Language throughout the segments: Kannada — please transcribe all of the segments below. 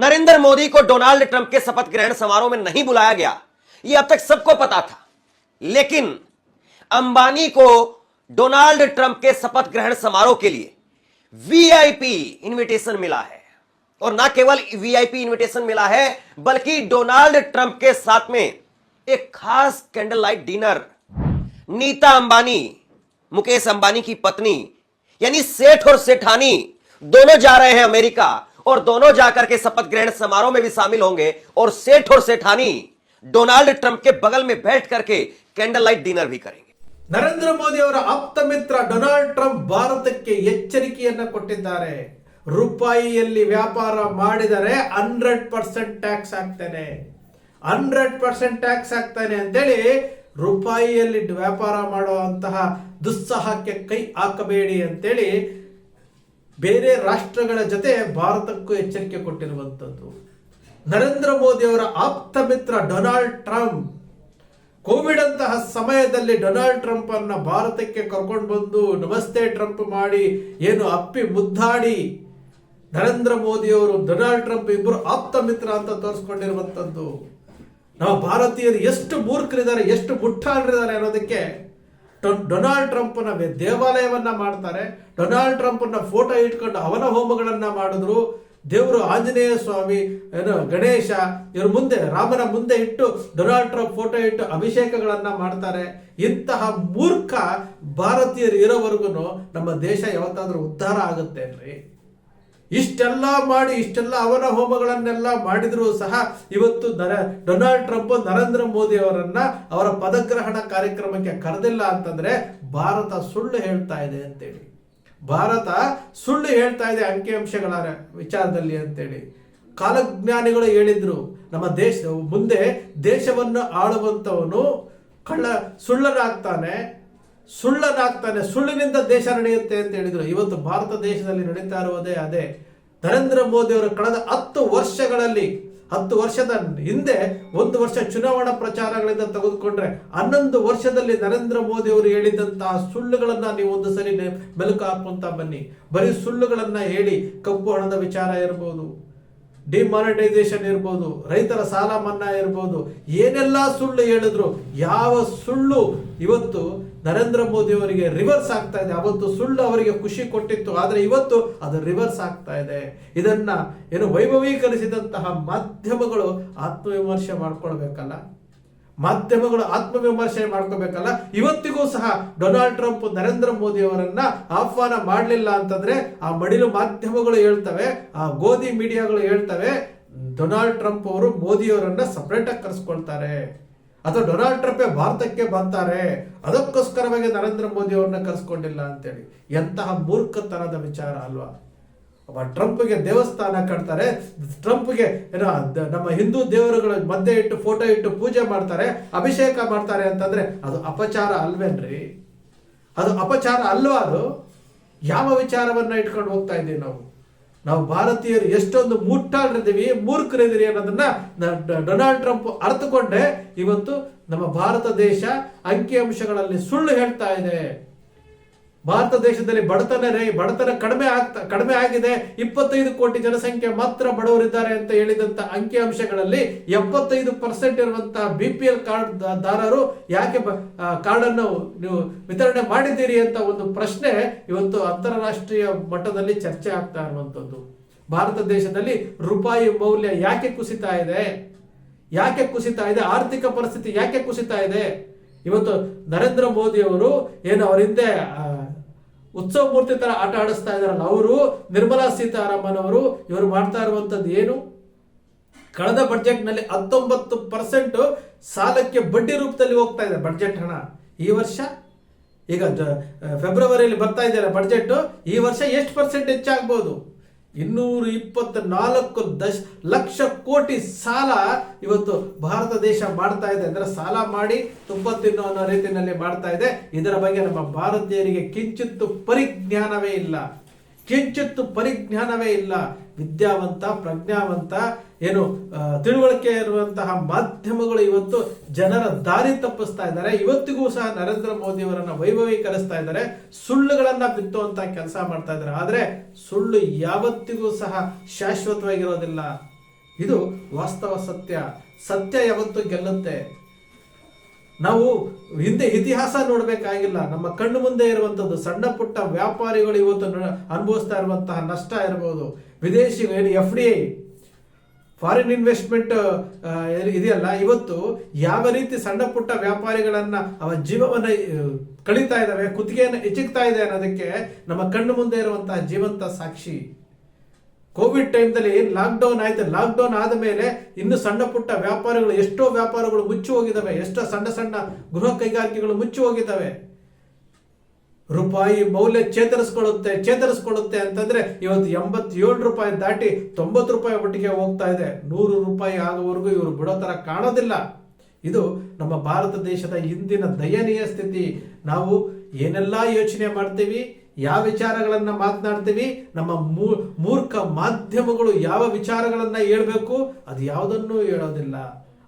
नरेंद्र मोदी को डोनाल्ड ट्रंप के शपथ ग्रहण समारोह में नहीं बुलाया गया। यह अब तक सबको पता था। लेकिन अंबानी को डोनाल्ड ट्रंप के शपथ ग्रहण समारोह के लिए वीआईपी इनविटेशन मिला है। और ना केवल वीआईपी इनविटेशन मिला है, बल्कि डोनाल्ड ट्रंप के साथ में एक खास candle light dinner Nita Ambani, Mukesh Ambani की पत्नी, यानी सेठ और सेठानी दोनों जा रहे हैं अमेरिका। और दोनों जाकर के शपथ ग्रहण समारोह में भी शामिल होंगे और सेठ और सेठानी डोनाल्ड ट्रंप के बगल में बैठ करके कैंडल लाइट डिनर भी करेंगे ನರೇಂದ್ರ ಮೋದಿ ಅವರ ಆಪ್ತ ಮಿತ್ರ ಡೊನಾಲ್ಡ್ ಟ್ರಂಪ್ ಭಾರತಕ್ಕೆ ಎಚ್ಚರಿಕೆಯನ್ನ ಕೊಟ್ಟಿದ್ದಾರೆ ರೂಪಾಯಿಯಲ್ಲಿ ವ್ಯಾಪಾರ ಮಾಡಿದರೆ ಹಂಡ್ರೆಡ್ ಪರ್ಸೆಂಟ್ ಟ್ಯಾಕ್ಸ್ ಆಗ್ತಾನೆ ಹಂಡ್ರೆಡ್ ಪರ್ಸೆಂಟ್ ಟ್ಯಾಕ್ಸ್ ಆಗ್ತಾನೆ ಅಂತೇಳಿ ರೂಪಾಯಿಯಲ್ಲಿ ವ್ಯಾಪಾರ ಮಾಡುವಂತಹ ದುಸ್ಸಾಹಕ್ಕೆ ಕೈ ಹಾಕಬೇಡಿ ಅಂತೇಳಿ ಬೇರೆ ರಾಷ್ಟ್ರಗಳ ಜೊತೆ ಭಾರತಕ್ಕೂ ಎಚ್ಚರಿಕೆ ಕೊಟ್ಟಿರುವಂಥದ್ದು. ನರೇಂದ್ರ ಮೋದಿ ಅವರ ಆಪ್ತ ಮಿತ್ರ ಡೊನಾಲ್ಡ್ ಟ್ರಂಪ್. ಕೋವಿಡ್ ಅಂತಹ ಸಮಯದಲ್ಲಿ ಡೊನಾಲ್ಡ್ ಟ್ರಂಪ್ ಅನ್ನ ಭಾರತಕ್ಕೆ ಕರ್ಕೊಂಡು ಬಂದು ನಮಸ್ತೆ ಟ್ರಂಪ್ ಮಾಡಿ, ಏನು ಅಪ್ಪಿ ಮುದ್ದಾಡಿ, ನರೇಂದ್ರ ಮೋದಿ ಅವರು ಡೊನಾಲ್ಡ್ ಟ್ರಂಪ್ ಇಬ್ಬರು ಆಪ್ತ ಮಿತ್ರ ಅಂತ ತೋರಿಸ್ಕೊಂಡಿರುವಂಥದ್ದು. ನಾವು ಭಾರತೀಯರು ಎಷ್ಟು ಮೂರ್ಖರಿದ್ದಾರೆ, ಎಷ್ಟು ಮುಟ್ಟಾಳರಿದ್ದಾರೆ ಅನ್ನೋದಕ್ಕೆ ಡೊನಾಲ್ಡ್ ಟ್ರಂಪ್ನ ದೇವಾಲಯವನ್ನ ಮಾಡ್ತಾರೆ. ಡೊನಾಲ್ಡ್ ಟ್ರಂಪ್ನ ಫೋಟೋ ಇಟ್ಕೊಂಡು ಅವನ ಹೋಮಗಳನ್ನ ಮಾಡಿದ್ರು. ದೇವರು ಆಂಜನೇಯ ಸ್ವಾಮಿ, ಏನು, ಗಣೇಶ, ಇವ್ರ ಮುಂದೆ, ರಾಮನ ಮುಂದೆ ಇಟ್ಟು ಡೊನಾಲ್ಡ್ ಟ್ರಂಪ್ ಫೋಟೋ ಇಟ್ಟು ಅಭಿಷೇಕಗಳನ್ನ ಮಾಡ್ತಾರೆ. ಇಂತಹ ಮೂರ್ಖ ಭಾರತೀಯರು ಇರೋವರೆಗೂ ನಮ್ಮ ದೇಶ ಯಾವತ್ತಾದ್ರೂ ಉದ್ಧಾರ ಆಗುತ್ತೇನ್ರಿ ಇಷ್ಟೆಲ್ಲ ಮಾಡಿ, ಇಷ್ಟೆಲ್ಲ ಅವನ ಹೋಮಗಳನ್ನೆಲ್ಲ ಮಾಡಿದರೂ ಸಹ ಇವತ್ತು ನರ- ಡೊನಾಲ್ಡ್ ಟ್ರಂಪ್, ನರೇಂದ್ರ ಮೋದಿ ಅವರನ್ನ ಅವರ ಪದಗ್ರಹಣ ಕಾರ್ಯಕ್ರಮಕ್ಕೆ ಕರೆದಿಲ್ಲ ಅಂತಂದ್ರೆ ಭಾರತ ಸುಳ್ಳು ಹೇಳ್ತಾ ಇದೆ ಅಂತೇಳಿ. ಭಾರತ ಸುಳ್ಳು ಹೇಳ್ತಾ ಇದೆ ಅಂಕಿಅಂಶಗಳ ವಿಚಾರದಲ್ಲಿ ಅಂತೇಳಿ. ಕಾಲಜ್ಞಾನಿಗಳು ಹೇಳಿದ್ರು, ನಮ್ಮ ದೇಶ, ಮುಂದೆ ದೇಶವನ್ನು ಆಳುವಂತವನು ಕಳ್ಳ ಸುಳ್ಳನಾಗ್ತಾನೆ ಸುಳ್ಳನಾಗ್ತಾನೆ ಸುಳ್ಳಿನಿಂದ ದೇಶ ನಡೆಯುತ್ತೆ ಅಂತ ಹೇಳಿದ್ರು. ಇವತ್ತು ಭಾರತ ದೇಶದಲ್ಲಿ ನಡೀತಾ ಇರುವುದೇ ಅದೇ. ನರೇಂದ್ರ ಮೋದಿ ಅವರು ಕಳೆದ ಹತ್ತು ವರ್ಷಗಳಲ್ಲಿ, ಹತ್ತು ವರ್ಷದ ಹಿಂದೆ ಒಂದು ವರ್ಷ ಚುನಾವಣಾ ಪ್ರಚಾರಗಳಿಂದ ತೆಗೆದುಕೊಂಡ್ರೆ ಹನ್ನೊಂದು ವರ್ಷದಲ್ಲಿ ನರೇಂದ್ರ ಮೋದಿ ಅವರು ಹೇಳಿದಂತಹ ಸುಳ್ಳುಗಳನ್ನ ನೀವು ಒಂದು ಸರಿ ಮೆಲುಕು ಹಾಕುವಂತ ಬನ್ನಿ. ಬರೀ ಸುಳ್ಳುಗಳನ್ನ ಹೇಳಿ, ಕಪ್ಪು ಹಣದ ವಿಚಾರ ಇರಬಹುದು ಡಿಮಾನಿಟೈಸೇಷನ್ ಇರ್ಬೋದು, ರೈತರ ಸಾಲ ಮನ್ನಾ ಇರ್ಬೋದು, ಏನೆಲ್ಲ ಸುಳ್ಳು ಹೇಳಿದ್ರು, ಯಾವ ಸುಳ್ಳು ಇವತ್ತು ನರೇಂದ್ರ ಮೋದಿ ಅವರಿಗೆ ರಿವರ್ಸ್ ಆಗ್ತಾ ಇದೆ. ಅವತ್ತು ಸುಳ್ಳು ಅವರಿಗೆ ಖುಷಿ ಕೊಟ್ಟಿತ್ತು, ಆದರೆ ಇವತ್ತು ಅದು ರಿವರ್ಸ್ ಆಗ್ತಾ ಇದೆ. ಇದನ್ನ ಏನು ವೈಭವೀಕರಿಸಿದಂತಹ ಮಾಧ್ಯಮಗಳು ಆತ್ಮವಿಮರ್ಶೆ ಮಾಡ್ಕೊಳ್ಬೇಕಲ್ಲ. ಮಾಧ್ಯಮಗಳು ಆತ್ಮವಿಮರ್ಶೆ ಮಾಡ್ಕೋಬೇಕಲ್ಲ? ಇವತ್ತಿಗೂ ಸಹ ಡೊನಾಲ್ಡ್ ಟ್ರಂಪ್, ನರೇಂದ್ರ ಮೋದಿ ಅವರನ್ನ ಆಹ್ವಾನ ಮಾಡಲಿಲ್ಲ ಅಂತಂದ್ರೆ ಆ ಮಡಿಲು ಮಾಧ್ಯಮಗಳು ಹೇಳ್ತವೆ, ಆ ಗೋಧಿ ಮೀಡಿಯಾಗಳು ಹೇಳ್ತವೆ, ಡೊನಾಲ್ಡ್ ಟ್ರಂಪ್ ಅವರು ಮೋದಿ ಅವರನ್ನ ಸಪರೇಟ್ ಆಗಿ ಕರೆಸ್ಕೊಳ್ತಾರೆ. ಅಥವಾ ಡೊನಾಲ್ಡ್ ಟ್ರಂಪೇ ಭಾರತಕ್ಕೆ ಬರ್ತಾರೆ ಅದಕ್ಕೋಸ್ಕರವಾಗಿ ನರೇಂದ್ರ ಮೋದಿ ಅವ್ರನ್ನ ಕರೆಸ್ಕೊಂಡಿಲ್ಲ ಅಂತೇಳಿ. ಎಂತಹ ಮೂರ್ಖತನದ ವಿಚಾರ ಅಲ್ವಾ? ಟ್ರಂಪ್ಗೆ ದೇವಸ್ಥಾನ ಕಟ್ತಾರೆ. ಟ್ರಂಪ್ಗೆ ಏನೋ ನಮ್ಮ ಹಿಂದೂ ದೇವರುಗಳ ಮಧ್ಯೆ ಇಟ್ಟು ಫೋಟೋ ಇಟ್ಟು ಪೂಜೆ ಮಾಡ್ತಾರೆ, ಅಭಿಷೇಕ ಮಾಡ್ತಾರೆ ಅಂತಂದ್ರೆ ಅದು ಅಪಚಾರ ಅಲ್ವೇನ್ರಿ? ಅದು ಅಪಚಾರ ಅಲ್ವಾ ಅದು? ಯಾವ ವಿಚಾರವನ್ನ ಇಟ್ಕೊಂಡು ಹೋಗ್ತಾ ಇದ್ದೀವಿ ನಾವು? ನಾವು ಭಾರತೀಯರು ಎಷ್ಟೊಂದು ಮುಟ್ಟಾಡಿರ್ತೀವಿ ಮೂರ್ಖರಿದ್ದೀರಿ ಅನ್ನೋದನ್ನ ಡೊನಾಲ್ಡ್ ಟ್ರಂಪ್ ಅರ್ಥಕೊಂಡೆ ಇವತ್ತು ನಮ್ಮ ಭಾರತ ದೇಶ ಅಂಕಿಅಂಶಗಳಲ್ಲಿ ಸುಳ್ಳು ಹೇಳ್ತಾ ಇದೆ. ಭಾರತ ದೇಶದಲ್ಲಿ ಬಡತನ ರೇ ಬಡತನ ಕಡಿಮೆ ಆಗ್ತಾ, ಕಡಿಮೆ ಆಗಿದೆ. ಇಪ್ಪತ್ತೈದು ಕೋಟಿ ಜನಸಂಖ್ಯೆ ಮಾತ್ರ ಬಡವರಿದ್ದಾರೆ ಅಂತ ಹೇಳಿದಂತ ಅಂಕಿಅಂಶಗಳಲ್ಲಿ ಎಪ್ಪತ್ತೈದು ಪರ್ಸೆಂಟ್ ಇರುವಂತಹ ಬಿ ಪಿ ಎಲ್ ಕಾರ್ಡ್ ದಾರರು ಯಾಕೆ ಕಾರ್ಡ್ ಅನ್ನು ನೀವು ವಿತರಣೆ ಮಾಡಿದ್ದೀರಿ ಅಂತ ಒಂದು ಪ್ರಶ್ನೆ ಇವತ್ತು ಅಂತಾರಾಷ್ಟ್ರೀಯ ಮಟ್ಟದಲ್ಲಿ ಚರ್ಚೆ ಆಗ್ತಾ ಇರುವಂತದ್ದು. ಭಾರತ ದೇಶದಲ್ಲಿ ರೂಪಾಯಿ ಮೌಲ್ಯ ಯಾಕೆ ಕುಸಿತಾ ಇದೆ? ಯಾಕೆ ಕುಸಿತಾ ಇದೆ? ಆರ್ಥಿಕ ಪರಿಸ್ಥಿತಿ ಯಾಕೆ ಕುಸಿತಾ ಇದೆ? ಇವತ್ತು ನರೇಂದ್ರ ಮೋದಿ ಅವರು ಏನು ಅವರ ಹಿಂದೆ ಉತ್ಸವ ಮೂರ್ತಿ ತರ ಆಟ ಆಡಿಸ್ತಾ ಇದಾರಲ್ಲ ಅವರು, ನಿರ್ಮಲಾ ಸೀತಾರಾಮನ್ ಅವರು ಇವರು ಮಾಡ್ತಾ ಇರುವಂತದ್ದು ಏನು? ಕಳೆದ ಬಡ್ಜೆಟ್ನಲ್ಲಿ ಹತ್ತೊಂಬತ್ತು ಪರ್ಸೆಂಟ್ ಸಾಲಕ್ಕೆ ಬಡ್ಡಿ ರೂಪದಲ್ಲಿ ಹೋಗ್ತಾ ಇದೆ ಬಡ್ಜೆಟ್ ಹಣ. ಈ ವರ್ಷ? ಈಗ ಫೆಬ್ರವರಿಯಲ್ಲಿ ಬರ್ತಾ ಇದೆಯಲ್ಲ ಬಡ್ಜೆಟ್ ಈ ವರ್ಷ ಎಷ್ಟು ಪರ್ಸೆಂಟ್ ಹೆಚ್ಚಾಗ್ಬೋದು? ಇನ್ನೂರ ಇಪ್ಪತ್ತ ನಾಲ್ಕು ದಶ, ಲಕ್ಷ ಕೋಟಿ ಸಾಲ ಇವತ್ತು ಭಾರತ ದೇಶ ಮಾಡ್ತಾ ಇದೆ. ಅಂದ್ರೆ ಸಾಲ ಮಾಡಿ ತುಪ್ಪ ಅನ್ನೋ ರೀತಿಯಲ್ಲಿ ಮಾಡ್ತಾ ಇದೆ. ಇದರ ಬಗ್ಗೆ ನಮ್ಮ ಭಾರತೀಯರಿಗೆ ಕಿಂಚಿತ್ತು ಪರಿಜ್ಞಾನವೇ ಇಲ್ಲ. ಕಿಂಚಿತ್ತು ಪರಿಜ್ಞಾನವೇ ಇಲ್ಲ. ವಿದ್ಯಾವಂತ, ಪ್ರಜ್ಞಾವಂತ, ಏನು ತಿಳುವಳಿಕೆ ಇರುವಂತಹ ಮಾಧ್ಯಮಗಳು ಇವತ್ತು ಜನರ ದಾರಿ ತಪ್ಪಿಸ್ತಾ ಇದ್ದಾರೆ. ಇವತ್ತಿಗೂ ಸಹ ನರೇಂದ್ರ ಮೋದಿ ಅವರನ್ನ ವೈಭವೀಕರಿಸ್ತಾ ಇದ್ದಾರೆ. ಸುಳ್ಳುಗಳನ್ನ ಬಿತ್ತುವಂತ ಕೆಲಸ ಮಾಡ್ತಾ ಇದ್ದಾರೆ. ಆದರೆ ಸುಳ್ಳು ಯಾವತ್ತಿಗೂ ಸಹ ಶಾಶ್ವತವಾಗಿರೋದಿಲ್ಲ. ಇದು ವಾಸ್ತವ ಸತ್ಯ. ಸತ್ಯ ಯಾವತ್ತೂ ಗೆಲ್ಲುತ್ತೆ. ನಾವು ಹಿಂದೆ ಇತಿಹಾಸ ನೋಡಬೇಕಾಗಿಲ್ಲ. ನಮ್ಮ ಕಣ್ಣು ಮುಂದೆ ಇರುವಂತದ್ದು ಸಣ್ಣ ಪುಟ್ಟ ವ್ಯಾಪಾರಿಗಳು ಇವತ್ತು ಅನುಭವಿಸ್ತಾ ಇರುವಂತಹ ನಷ್ಟ ಇರಬಹುದು ವಿದೇಶಿ F D I foreign investment ಇದೆಯಲ್ಲ, ಇವತ್ತು ಯಾವ ರೀತಿ ಸಣ್ಣ ಪುಟ್ಟ ವ್ಯಾಪಾರಿಗಳನ್ನ ಅವ ಜೀವವನ್ನ ಕಳೀತಾ ಇದ್ದಾವೆ, ಕುತ್ತಿಗೆಯನ್ನು ಹೆಚ್ಚಿಕ್ತಾ ಇದೆ ಅನ್ನೋದಕ್ಕೆ ನಮ್ಮ ಕಣ್ಣು ಮುಂದೆ ಇರುವಂತಹ ಜೀವಂತ ಸಾಕ್ಷಿ ಕೋವಿಡ್ ಟೈಮ್ದಲ್ಲಿ ಲಾಕ್ಡೌನ್ ಆಯ್ತು, ಲಾಕ್ಡೌನ್ ಆದ ಮೇಲೆ ಇನ್ನು ಸಣ್ಣ ಪುಟ್ಟ ವ್ಯಾಪಾರಗಳು, ಎಷ್ಟೋ ವ್ಯಾಪಾರಗಳು ಮುಚ್ಚಿ ಹೋಗಿದ್ದಾವೆ, ಎಷ್ಟೋ ಸಣ್ಣ ಸಣ್ಣ ಗೃಹ ಕೈಗಾರಿಕೆಗಳು ಮುಚ್ಚಿ ಹೋಗಿದ್ದಾವೆ. ರೂಪಾಯಿ ಮೌಲ್ಯ ಚೇತರಿಸ್ಕೊಳ್ಳುತ್ತೆ ಚೇತರಿಸ್ಕೊಳ್ಳುತ್ತೆ ಅಂತಂದ್ರೆ ಇವತ್ತು ಎಂಬತ್ತೇಳು ರೂಪಾಯಿ ದಾಟಿ ತೊಂಬತ್ತು ರೂಪಾಯಿ ಒಟ್ಟಿಗೆ ಹೋಗ್ತಾ ಇದೆ. ನೂರು ರೂಪಾಯಿ ಆಗುವವರೆಗೂ ಇವರು ಬಿಡೋ ಥರ ಕಾಣೋದಿಲ್ಲ. ಇದು ನಮ್ಮ ಭಾರತ ದೇಶದ ಇಂದಿನ ದಯನೀಯ ಸ್ಥಿತಿ. ನಾವು ಏನೆಲ್ಲ ಯೋಚನೆ ಮಾಡ್ತೀವಿ? ಯಾವ ವಿಚಾರಗಳನ್ನು ಮಾತನಾಡ್ತೀವಿ? ನಮ್ಮ ಮೂರ್ಖ ಮಾಧ್ಯಮಗಳು ಯಾವ ವಿಚಾರಗಳನ್ನು ಹೇಳ್ಬೇಕು? ಅದು ಯಾವುದನ್ನೂ ಹೇಳೋದಿಲ್ಲ.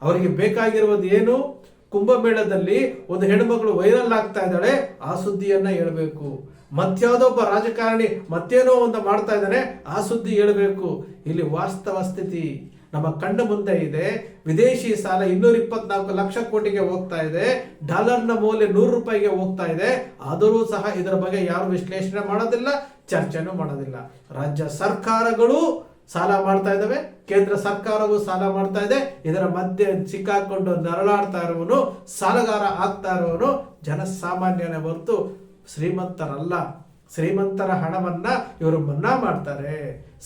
ಅವರಿಗೆ ಬೇಕಾಗಿರುವುದು ಏನು? ಕುಂಭಮೇಳದಲ್ಲಿ ಒಂದು ಹೆಣ್ಮಗಳು ವೈರಲ್ ಆಗ್ತಾ ಇದ್ದಾಳೆ, ಆ ಸುದ್ದಿಯನ್ನ ಹೇಳ್ಬೇಕು. ಮತ್ಯಾವುದೊಬ್ಬ ರಾಜಕಾರಣಿ ಮತ್ತೇನೋ ಒಂದು ಮಾಡ್ತಾ ಇದ್ದಾನೆ, ಆ ಸುದ್ದಿ ಹೇಳ್ಬೇಕು. ಇಲ್ಲಿ ವಾಸ್ತವ ಸ್ಥಿತಿ. ನಮ್ಮ ಕಣ್ಣು ಮುಂದೆ ಇದೆ. ವಿದೇಶಿ ಸಾಲ ಇನ್ನೂರ ಇಪ್ಪತ್ನಾಲ್ಕು ಲಕ್ಷ ಕೋಟಿಗೆ ಹೋಗ್ತಾ ಇದೆ. ಡಾಲರ್ನ ಮೌಲ್ಯ ನೂರು ರೂಪಾಯಿಗೆ ಹೋಗ್ತಾ ಇದೆ. ಆದರೂ ಸಹ ಇದರ ಬಗ್ಗೆ ಯಾರು ವಿಶ್ಲೇಷಣೆ ಮಾಡೋದಿಲ್ಲ, ಚರ್ಚೆನೂ ಮಾಡೋದಿಲ್ಲ. ರಾಜ್ಯ ಸರ್ಕಾರಗಳು ಸಾಲ ಮಾಡ್ತಾ ಇದ್ದಾವೆ. ಕೇಂದ್ರ ಸರ್ಕಾರವು ಸಾಲ ಮಾಡ್ತಾ ಇದೆ. ಇದರ ಮಧ್ಯೆ ಸಿಕ್ಕಾಕೊಂಡು ನರಳಾಡ್ತಾ ಇರುವನು ಸಾಲಗಾರ ಆಗ್ತಾ ಇರುವನು ಜನಸಾಮಾನ್ಯನೇ ಹೊರತು ಶ್ರೀಮಂತರಲ್ಲ. ಶ್ರೀಮಂತರ ಹಣವನ್ನ ಇವರು ಮನ್ನಾ ಮಾಡ್ತಾರೆ,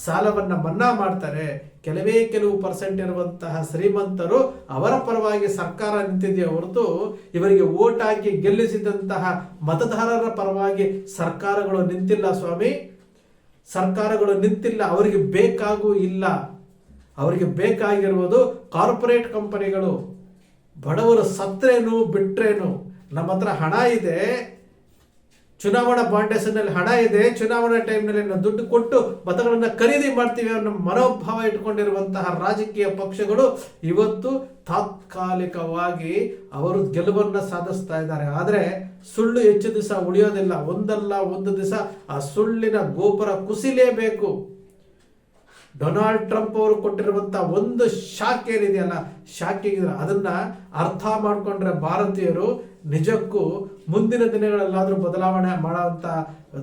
ಸಾಲವನ್ನ ಮನ್ನಾ ಮಾಡ್ತಾರೆ. ಕೆಲವೇ ಕೆಲವು ಪರ್ಸೆಂಟ್ ಇರುವಂತಹ ಶ್ರೀಮಂತರು ಅವರ ಪರವಾಗಿ ಸರ್ಕಾರ ನಿಂತಿದೆಯೇ ಹೊರತು ಇವರಿಗೆ ಓಟ್ ಗೆಲ್ಲಿಸಿದಂತಹ ಮತದಾರರ ಪರವಾಗಿ ಸರ್ಕಾರಗಳು ನಿಂತಿಲ್ಲ ಸ್ವಾಮಿ. ಸರ್ಕಾರಗಳು ನಿಂತಿಲ್ಲ, ಅವರಿಗೆ ಬೇಕಾಗೂ ಇಲ್ಲ. ಅವರಿಗೆ ಬೇಕಾಗಿರುವುದು ಕಾರ್ಪೊರೇಟ್ ಕಂಪನಿಗಳು. ಬಡವರು ಸತ್ರೇನು ಬಿಟ್ರೇನು? ನಮ್ಮ ಹತ್ರ ಹಣ ಇದೆ. ಚುನಾವಣಾ ಬಾಂಡ್ ಹೆಸರಿನಲ್ಲಿ ಹಣ ಇದೆ, ಚುನಾವಣಾ ಟೈಮ್ನಲ್ಲಿ ನಾವು ದುಡ್ಡು ಕೊಟ್ಟು ಮತಗಳನ್ನು ಖರೀದಿ ಮಾಡ್ತೀವಿ ಅನ್ನೋ ಮನೋಭಾವ ಇಟ್ಕೊಂಡಿರುವಂತಹ ರಾಜಕೀಯ ಪಕ್ಷಗಳು ಇವತ್ತು ತಾತ್ಕಾಲಿಕವಾಗಿ ಅವರು ಗೆಲುವನ್ನ ಸಾಧಿಸ್ತಾ ಇದ್ದಾರೆ. ಆದರೆ ಸುಳ್ಳು ಹೆಚ್ಚು ದಿವಸ ಉಳಿಯೋದಿಲ್ಲ. ಒಂದಲ್ಲ ಒಂದು ದಿವಸ ಆ ಸುಳ್ಳಿನ ಗೋಪುರ ಕುಸಿಲೇಬೇಕು. ಡೊನಾಲ್ಡ್ ಟ್ರಂಪ್ ಅವರು ಕೊಟ್ಟಿರುವಂಥ ಒಂದು ಶಾಕ್ ಏನಿದೆಯಲ್ಲ ಶಾಕ್ ಏನಿದೆ, ಅದನ್ನ ಅರ್ಥ ಮಾಡ್ಕೊಂಡ್ರೆ ಭಾರತೀಯರು ನಿಜಕ್ಕೂ ಮುಂದಿನ ದಿನಗಳಲ್ಲಾದರೂ ಬದಲಾವಣೆ ಮಾಡುವಂತ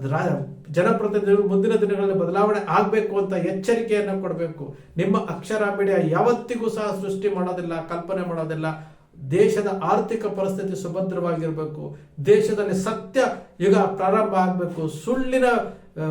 ರಾ- ಜನಪ್ರತಿನಿಧಿಗಳು ಮುಂದಿನ ದಿನಗಳಲ್ಲಿ ಬದಲಾವಣೆ ಆಗಬೇಕು ಅಂತ ಎಚ್ಚರಿಕೆಯನ್ನು ಕೊಡಬೇಕು. ನಿಮ್ಮ ಅಕ್ಷರ ಮೀಡಿಯಾ ಯಾವತ್ತಿಗೂ ಸಹ ಸೃಷ್ಟಿ ಮಾಡೋದಿಲ್ಲ, ಕಲ್ಪನೆ ಮಾಡೋದಿಲ್ಲ. ದೇಶದ ಆರ್ಥಿಕ ಪರಿಸ್ಥಿತಿ ಸುಭದ್ರವಾಗಿರಬೇಕು. ದೇಶದಲ್ಲಿ ಸತ್ಯ ಯುಗ ಪ್ರಾರಂಭ ಆಗಬೇಕು. ಸುಳ್ಳಿನ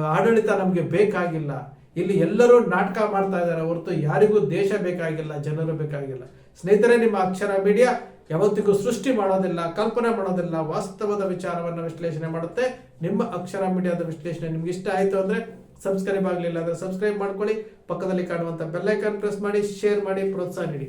ಆಡಳಿತ ನಮಗೆ ಬೇಕಾಗಿಲ್ಲ. ಇಲ್ಲಿ ಎಲ್ಲರೂ ನಾಟಕ ಮಾಡ್ತಾ ಇದ್ದಾರೆ. ಹೊರತು ಯಾರಿಗೂ ದೇಶ ಬೇಕಾಗಿಲ್ಲ, ಜನರು ಬೇಕಾಗಿಲ್ಲ. ಸ್ನೇಹಿತರೆ, ನಿಮ್ಮ ಅಕ್ಷರ ಮೀಡಿಯಾ ಯಾವತ್ತಿಗೂ ಸೃಷ್ಟಿ ಮಾಡೋದಿಲ್ಲ, ಕಲ್ಪನೆ ಮಾಡೋದಿಲ್ಲ, ವಾಸ್ತವದ ವಿಚಾರವನ್ನು ವಿಶ್ಲೇಷಣೆ ಮಾಡುತ್ತೆ. ನಿಮ್ಮ ಅಕ್ಷರ ಮೀಡಿಯಾದ ವಿಶ್ಲೇಷಣೆ ನಿಮ್ಗೆ ಇಷ್ಟ ಆಯಿತು ಅಂದ್ರೆ ಸಬ್ಸ್ಕ್ರೈಬ್ ಆಗಲಿಲ್ಲ ಅಂದ್ರೆ ಸಬ್ಸ್ಕ್ರೈಬ್ ಮಾಡ್ಕೊಳ್ಳಿ. ಪಕ್ಕದಲ್ಲಿ ಕಾಣುವಂತ ಬೆಲ್ಲೈಕನ್ ಪ್ರೆಸ್ ಮಾಡಿ ಶೇರ್ ಮಾಡಿ, ಪ್ರೋತ್ಸಾಹ ನೀಡಿ.